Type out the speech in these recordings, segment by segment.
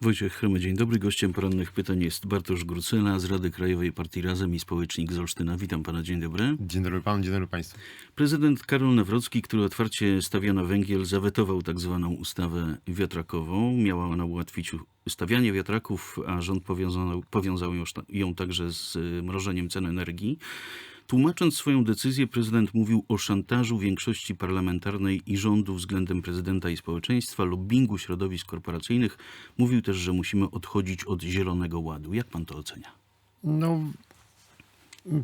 Wojciech Chrymy, dzień dobry. Gościem porannych pytań jest Bartosz Grucyna z Rady Krajowej Partii Razem i Społecznik z Olsztyna. Witam pana, dzień dobry. Dzień dobry panu, dzień dobry państwu. Prezydent Karol Nawrocki, który otwarcie stawia na węgiel, zawetował tak zwaną ustawę wiatrakową. Miała ona ułatwić stawianie wiatraków, a rząd powiązał, powiązał ją, ją także z y, mrożeniem cen energii. Tłumacząc swoją decyzję, prezydent mówił o szantażu większości parlamentarnej i rządu względem prezydenta i społeczeństwa, lobbingu środowisk korporacyjnych. Mówił też, że musimy odchodzić od zielonego ładu. Jak pan to ocenia? No,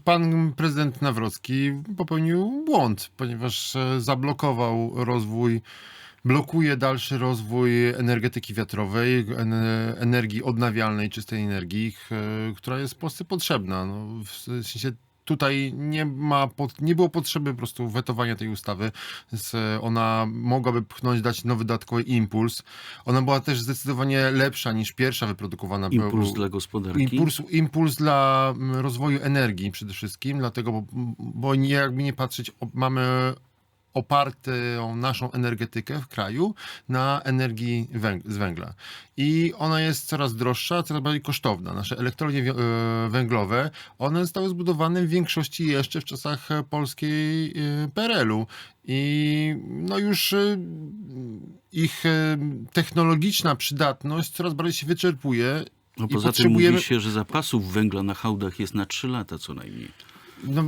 pan prezydent Nawrocki popełnił błąd, ponieważ e, zablokował rozwój, blokuje dalszy rozwój energetyki wiatrowej, en- energii odnawialnej, czystej energii, e, która jest Polsce potrzebna. No, w sensie Tutaj nie, ma, pod- nie było potrzeby po prostu wetowania tej ustawy. Ona mogłaby pchnąć, dać nowy dodatkowy impuls. Ona była też zdecydowanie lepsza niż pierwsza wyprodukowana. Impuls Był- dla gospodarki. Impuls, impuls dla mm, rozwoju energii przede wszystkim, dlatego, bo, bo nie, jakby nie patrzeć, mamy opartą naszą energetykę w kraju na energii węg- z węgla. I ona jest coraz droższa, coraz bardziej kosztowna. Nasze elektrownie e, węglowe, one zostały zbudowane w większości jeszcze w czasach polskiej e, PRL-u. I no już e, ich technologiczna przydatność coraz bardziej się wyczerpuje. No poza tym potrzebujemy- mówi się, że zapasów węgla na hałdach jest na 3 lata co najmniej. No,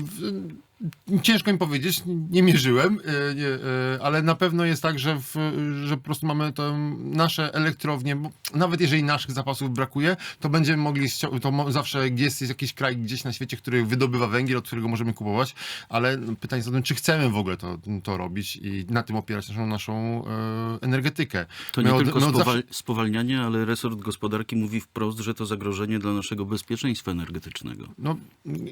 ciężko mi powiedzieć, nie mierzyłem, e, e, ale na pewno jest tak, że, w, że po prostu mamy to nasze elektrownie, bo nawet jeżeli naszych zapasów brakuje, to będziemy mogli, to zawsze jest jakiś kraj gdzieś na świecie, który wydobywa węgiel, od którego możemy kupować, ale pytanie jest o tym, czy chcemy w ogóle to, to robić i na tym opierać naszą, naszą e, energetykę. To My nie od- tylko my od spowal- zawsze- spowalnianie, ale resort gospodarki mówi wprost, że to zagrożenie dla naszego bezpieczeństwa energetycznego. No,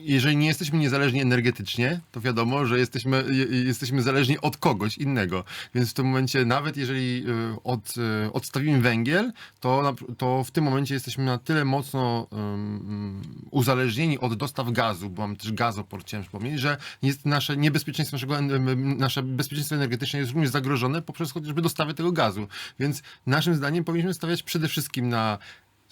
jeżeli nie jesteśmy niezależni energetycznie, to wiadomo, że jesteśmy, je- jesteśmy zależni od kogoś innego. Więc w tym momencie, nawet jeżeli y, od, y, odstawimy węgiel, to, to w tym momencie jesteśmy na tyle mocno ym, uzależnieni od dostaw gazu, bo mamy też gazoport, chciałem wspomnieć, że jest nasze niebezpieczeństwo, naszego, nasze bezpieczeństwo energetyczne jest również zagrożone poprzez chociażby dostawę tego gazu. Więc naszym zdaniem powinniśmy stawiać przede wszystkim na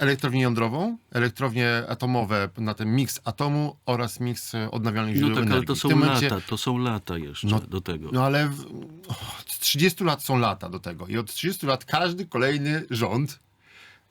elektrownię jądrową, elektrownie atomowe na ten miks atomu oraz miks e, odnawialnych No źródeł tak, ale energii. to W są lata, momencie- to są lata jeszcze No, do tego. No ale w, od 30 lat są lata do tego i od 30 lat każdy kolejny rząd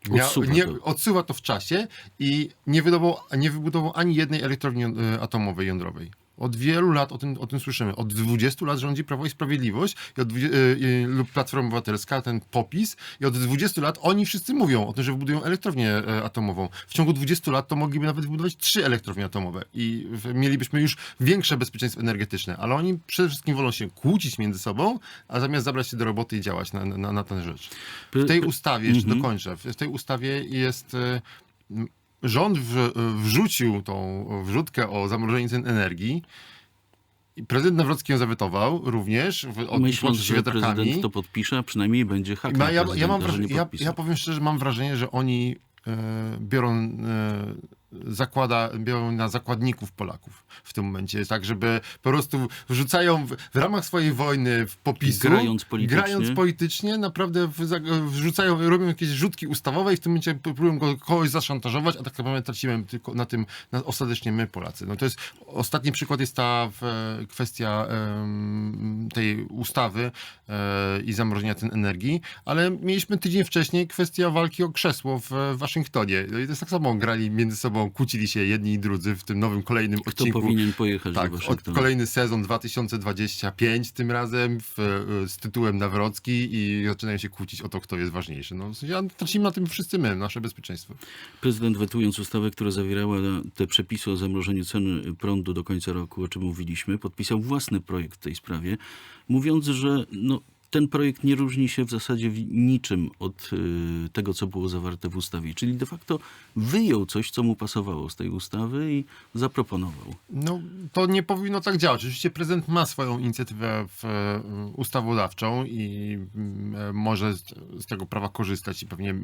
miał, Odsuwa nie, to. odsuwa to w czasie i nie, wydobył, nie wybudował ani jednej elektrowni e, atomowej, jądrowej. Od wielu lat o tym, o tym słyszymy. Od 20 lat rządzi Prawo i Sprawiedliwość i od, e, e, lub Platforma Obywatelska, ten popis. I od 20 lat oni wszyscy mówią o tym, że wybudują elektrownię e, atomową. W ciągu 20 lat to mogliby nawet wybudować trzy elektrownie atomowe i mielibyśmy już większe bezpieczeństwo energetyczne. Ale oni przede wszystkim wolą się kłócić między sobą, a zamiast zabrać się do roboty i działać na, na, na tę rzecz. W tej ustawie, jeszcze Mhm. dokończę, w w tej ustawie jest... Rząd w, wrzucił tą wrzutkę o zamrożeniu cen energii. Prezydent Nawrocki ją zawetował również. W, od, Myśląc, że prezydent to podpisze, a przynajmniej będzie hak na ja, ja, mam że wrażenie, nie ja, ja powiem szczerze, mam wrażenie, że oni e, biorą, e, zakłada, biorą na zakładników Polaków w tym momencie, tak żeby po prostu wrzucają w, w ramach swojej wojny w popisu, Grając politycznie. grając politycznie naprawdę w, wrzucają, robią jakieś rzutki ustawowe i w tym momencie próbują go, kogoś zaszantażować, a tak naprawdę tracimy tylko na tym na, ostatecznie my Polacy. No to jest, ostatni przykład jest ta w, kwestia em, tej ustawy e, i zamrożenia cen energii, ale mieliśmy tydzień wcześniej kwestia walki o krzesło w, w Waszyngtonie. No i to jest tak samo, grali między sobą, kłócili się jedni i drudzy w tym nowym kolejnym Kto odcinku. powinien pojechać Tak, do Waszyngtonu? kolejny sezon 2025 tym razem w, e, z tytułem Nawrocki i zaczynają się kłócić o to, kto jest ważniejszy. No, w sensie, a tracimy na tym wszyscy my, nasze bezpieczeństwo. Prezydent wetując ustawę, która zawierała te przepisy o zamrożeniu cen prądu do końca roku, o czym mówiliśmy, podpisał własny projekt w tej sprawie, mówiąc, że no, ten projekt nie różni się w zasadzie niczym od y, tego, co było zawarte w ustawie. Czyli de facto wyjął coś, co mu pasowało z tej ustawy i zaproponował. No, to nie powinno tak działać. Oczywiście prezydent ma swoją inicjatywę w, e, ustawodawczą i mm, e, może z, tego prawa korzystać i pewnie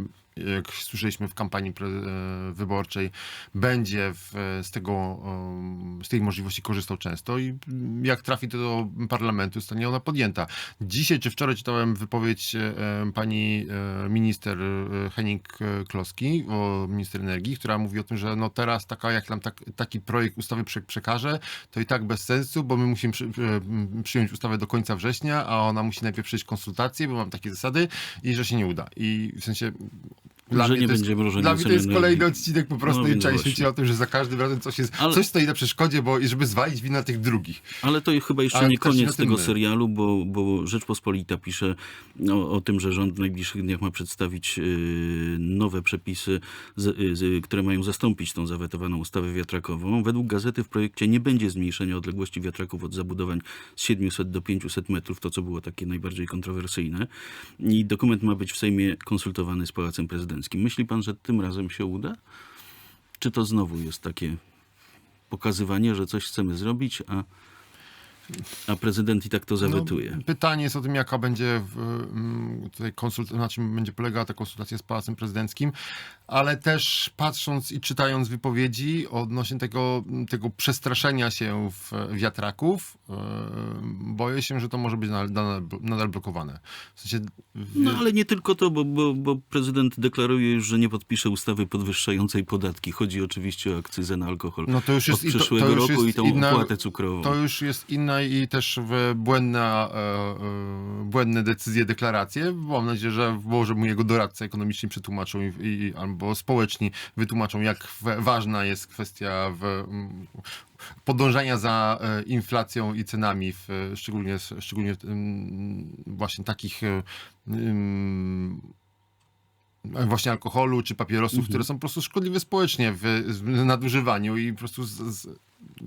jak słyszeliśmy w kampanii e, wyborczej, będzie z, tego, em, z tej możliwości korzystał często i mm, jak trafi to do parlamentu, zostanie ona podjęta. Dzisiaj czy wczoraj czytałem wypowiedź e, pani e, minister e, Henning e, Kloski, o minister energii, która mówi o tym, że no teraz taka, jak nam tak, taki projekt ustawy prze, przekaże, to i tak bez sensu, bo my musimy przyjąć ustawę do końca września, a ona musi najpierw przejść konsultacje, bo mam takie zasady i że się nie uda. I w sensie Że mnie nie jest, będzie mrożenia Dla mnie to jest kolejny odcinek po prostu No i świecie o tym, że za każdym razem coś jest, Ale- coś stoi na przeszkodzie, bo żeby zwalić winę na tych drugich. Ale to chyba jeszcze Ale nie koniec tego my. serialu, bo, bo Rzeczpospolita pisze o, o tym, że rząd w najbliższych dniach ma przedstawić yy, nowe przepisy, z, y, z, które mają zastąpić tą zawetowaną ustawę wiatrakową. Według gazety w projekcie nie będzie zmniejszenia odległości wiatraków od zabudowań z 700 do 500 metrów, to co było takie najbardziej kontrowersyjne. I dokument ma być w Sejmie konsultowany z Pałacem Prezydenckim. Myśli pan, że tym razem się uda? Czy to znowu jest takie pokazywanie, że coś chcemy zrobić, a, a prezydent i tak to zawetuje? No, pytanie jest o tym, jaka będzie mm, tutaj konsult- na czym będzie polegała ta konsultacja z Pałacem Prezydenckim, ale też patrząc i czytając wypowiedzi odnośnie tego, tego przestraszenia się w wiatraków, yy, boję się, że to może być nadal, nadal, blokowane. W sensie, No ale nie tylko to, bo, bo, bo prezydent deklaruje już, że nie podpisze ustawy podwyższającej podatki. Chodzi oczywiście o akcyzę na alkohol No to już jest od i to- to przyszłego już roku jest i tą inna- opłatę cukrową. To już jest inna i też błędna, e, e, błędne decyzje, deklaracje. Mam nadzieję, że może mu jego doradcy ekonomiczni przetłumaczą i, i, albo społeczni wytłumaczą, jak ważna jest kwestia w, podążania za e, inflacją i cenami, w, szczególnie, szczególnie właśnie takich właśnie alkoholu czy papierosów, które są po prostu szkodliwe społecznie w, w nadużywaniu i po prostu z, z,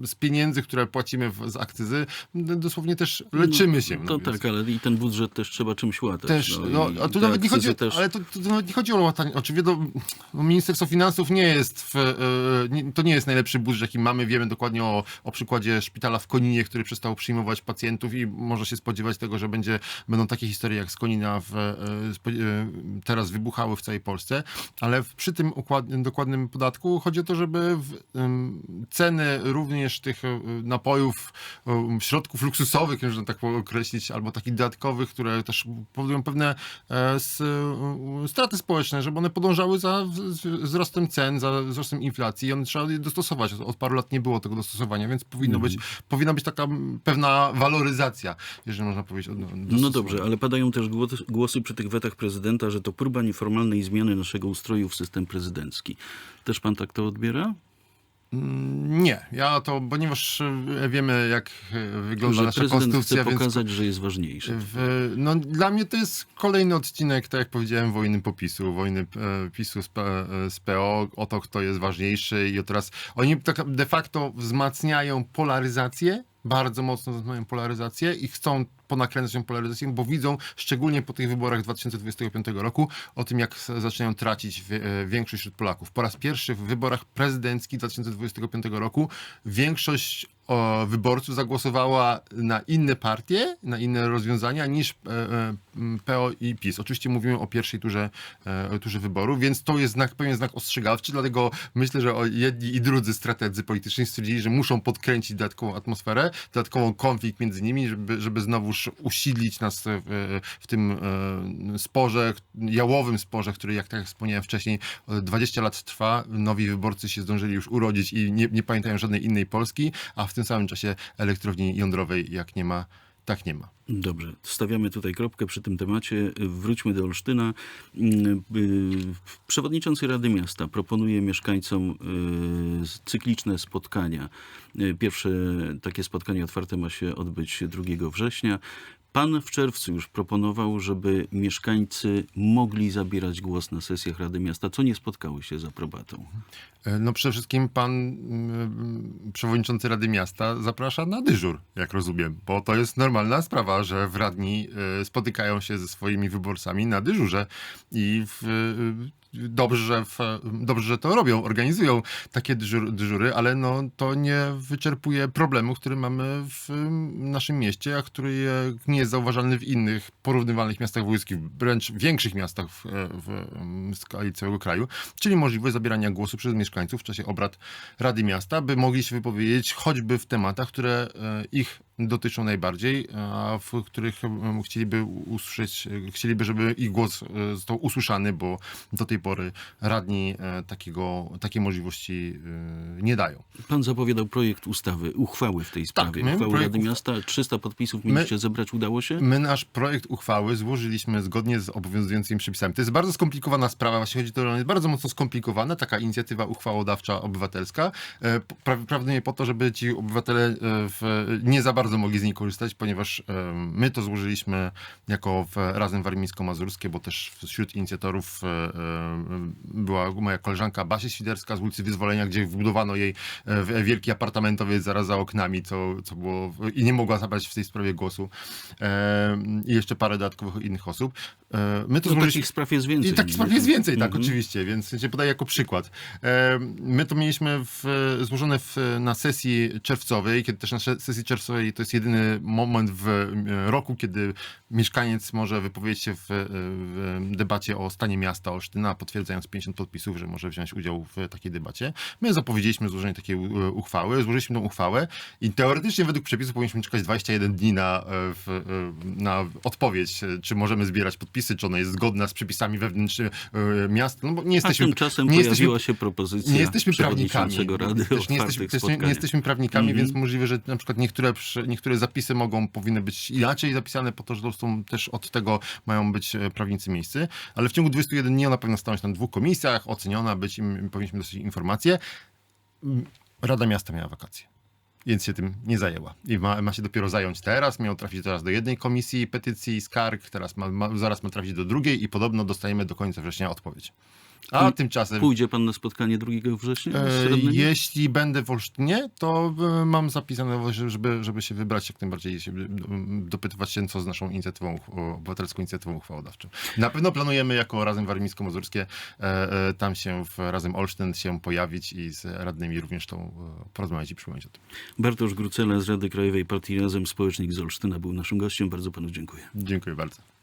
z pieniędzy, które płacimy w, z akcyzy, dosłownie też leczymy się. To no, więc- tak, ale i ten budżet też trzeba czymś łatać. też, no, no, a tu nawet nie chodzi, też... ale to, to, to nawet nie chodzi o łatanie. Oczywiście no, Ministerstwo Finansów nie jest, w, e, nie, to nie jest najlepszy budżet, jaki mamy. Wiemy dokładnie o, o przykładzie szpitala w Koninie, który przestał przyjmować pacjentów i może się spodziewać tego, że będzie, będą takie historie jak z Konina w, e, e, teraz wybuchały w całej Polsce, ale w, przy tym układ, dokładnym podatku chodzi o to, żeby w, ceny również tych e, napojów, e, środków luksusowych, można tak określić, albo takich dodatkowych, które też powodują pewne e, straty społeczne, żeby one podążały za wzrostem cen, za wzrostem inflacji i one trzeba je dostosować. Od, paru lat nie było tego dostosowania, więc powinno być, powinna być taka pewna waloryzacja, jeżeli można powiedzieć. No dobrze, ale padają też głosy, głosy przy tych wetach prezydenta, że to próba nieformalnej zmiany naszego ustroju w system prezydencki. Też pan tak to odbiera? Mm, Nie, ja to, ponieważ e, wiemy jak e, wygląda Że nasza prezydent konstytucja, chce więc pokazać, że jest ważniejszy. W, no, dla mnie to jest kolejny odcinek, tak jak powiedziałem, wojny popisu, wojny e, PiSu z, e, z PO, o to, kto jest ważniejszy i teraz oni tak de facto wzmacniają polaryzację, bardzo mocno wzmacniają polaryzację i chcą ponakręcać tą polaryzację, bo widzą, szczególnie po tych wyborach 2025 roku, o tym, jak zaczynają tracić e, większość wśród Polaków. Po raz pierwszy w wyborach prezydenckich 2025 roku większość wyborców zagłosowała na inne partie, na inne rozwiązania niż e, e, PO i PiS. Oczywiście mówimy o pierwszej turze, turze wyborów, więc to jest znak, pewien znak ostrzegawczy, dlatego myślę, że jedni i drudzy strategzy polityczni stwierdzili, że muszą podkręcić dodatkową atmosferę, dodatkową konflikt między nimi, żeby, żeby znowuż usidlić nas w, w tym e, sporze, jałowym sporze, który, jak tak wspomniałem wcześniej, e, 20 lat trwa. Nowi wyborcy się zdążyli już urodzić i nie, nie pamiętają żadnej innej Polski, a w tym samym czasie elektrowni jądrowej jak nie ma, tak nie ma. Dobrze, stawiamy tutaj kropkę przy tym temacie. Wróćmy do Olsztyna. Przewodniczący Rady Miasta proponuje mieszkańcom y, cykliczne spotkania. Pierwsze takie spotkanie otwarte ma się odbyć 2 września. Pan w czerwcu już proponował, żeby mieszkańcy mogli zabierać głos na sesjach Rady Miasta, co nie spotkało się z aprobatą. E, No przede wszystkim pan mm, przewodniczący Rady Miasta zaprasza na dyżur, jak rozumiem, bo to jest normalna sprawa, że w radni e, spotykają się ze swoimi wyborcami na dyżurze i w, e, dobrze, że w, dobrze, że to robią, organizują takie dyżur, dyżury, ale no, to nie wyczerpuje problemu, który mamy w naszym mieście, a który nie jest zauważalny w innych porównywalnych miastach wojewódzkich, wręcz większych miastach w, w, skali całego kraju, czyli możliwość zabierania głosu przez mieszkańców w czasie obrad Rady Miasta, by mogli się wypowiedzieć choćby w tematach, które e, ich dotyczą najbardziej, a w których chcieliby usłyszeć, chcieliby, żeby ich głos e, został usłyszany, bo do tej pory radni e, takiego, takiej możliwości e, nie dają. Pan zapowiadał projekt ustawy, uchwały w tej sprawie. my uchwały projekt Rady Miasta. 300 podpisów mieliście zebrać, udało się? My nasz projekt uchwały złożyliśmy zgodnie z obowiązującymi przepisami. To jest bardzo skomplikowana sprawa, właśnie chodzi o to, że ona jest bardzo mocno skomplikowana, taka inicjatywa uchwałodawcza obywatelska. Pra- Prawdopodobnie po to, żeby ci obywatele w, nie za bardzo mogli z niej korzystać, ponieważ my to złożyliśmy jako w Razem Warmińsko-Mazurskie, bo też wśród inicjatorów e, e, była moja koleżanka Basia Świderska z ulicy Wyzwolenia, gdzie wbudowano jej e, wielki apartamentowiec zaraz za oknami, co, co było i nie mogła zabrać w tej sprawie głosu. I jeszcze parę dodatkowych innych osób. My to To złożyliśmy... takich spraw jest więcej. I takich spraw jest więcej, tak, Mhm. oczywiście, więc się podaję jako przykład. My to mieliśmy w, złożone w, na sesji czerwcowej, kiedy też na sesji czerwcowej to jest jedyny moment w e, roku, kiedy mieszkaniec może wypowiedzieć się w, w debacie o stanie miasta Olsztyna, potwierdzając 50 podpisów, że może wziąć udział w takiej debacie. My zapowiedzieliśmy złożenie takiej e, uchwały, złożyliśmy tą uchwałę i teoretycznie według przepisów powinniśmy czekać 21 dni na, e, e, na odpowiedź, e, czy możemy zbierać podpisy, czy ona jest zgodna z przepisami wewnętrznymi e, miasta, no bo nie A jesteśmy... tymczasem nie pojawiła jesteśmy, się propozycja nie jesteśmy prawnikami. Rady Też nie jesteśmy, też nie, jesteśmy prawnikami, Mhm. więc możliwe, że na przykład niektóre, niektóre zapisy mogą, powinny być inaczej zapisane po to, że są też od tego mają być e, prawnicy miejscy, ale w ciągu 21 dni ona powinna stanąć na dwóch komisjach, oceniona być, im, powinniśmy dostać informacje. Mm, Rada Miasta miała wakacje. Więc się tym nie zajęła. I ma, ma się dopiero zająć teraz. Miał trafić teraz do jednej komisji petycji i skarg, teraz ma, ma, zaraz ma trafić do drugiej i podobno dostajemy do końca września odpowiedź. A tymczasem. Pójdzie pan na spotkanie 2 września? E? Jeśli będę w Olsztynie, to e, mam zapisane, że- żeby, żeby się wybrać jak najbardziej, się, dopytywać się, co z naszą inicjatywą, uch- obywatelską inicjatywą uchwałodawczą. Na pewno planujemy jako Razem Warmińsko-Mazurskie e, e, tam się w Razem Olsztyn się pojawić i z radnymi również tą e, porozmawiać i przypomnieć o tym. Bartosz Grucela z Rady Krajowej Partii Razem Społecznik z Olsztyna był naszym gościem. Bardzo panu dziękuję. Dziękuję bardzo.